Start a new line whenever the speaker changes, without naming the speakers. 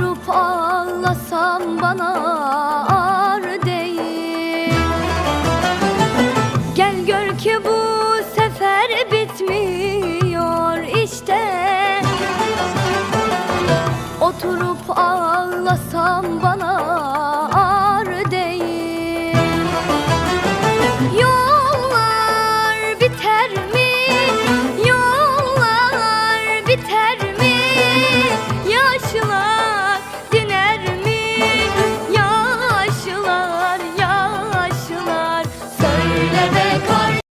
Bağırıp ağlasam bana ağır değil. Gel gör ki bu sefer bitmiyor işte. Oturup ağlasam bana Let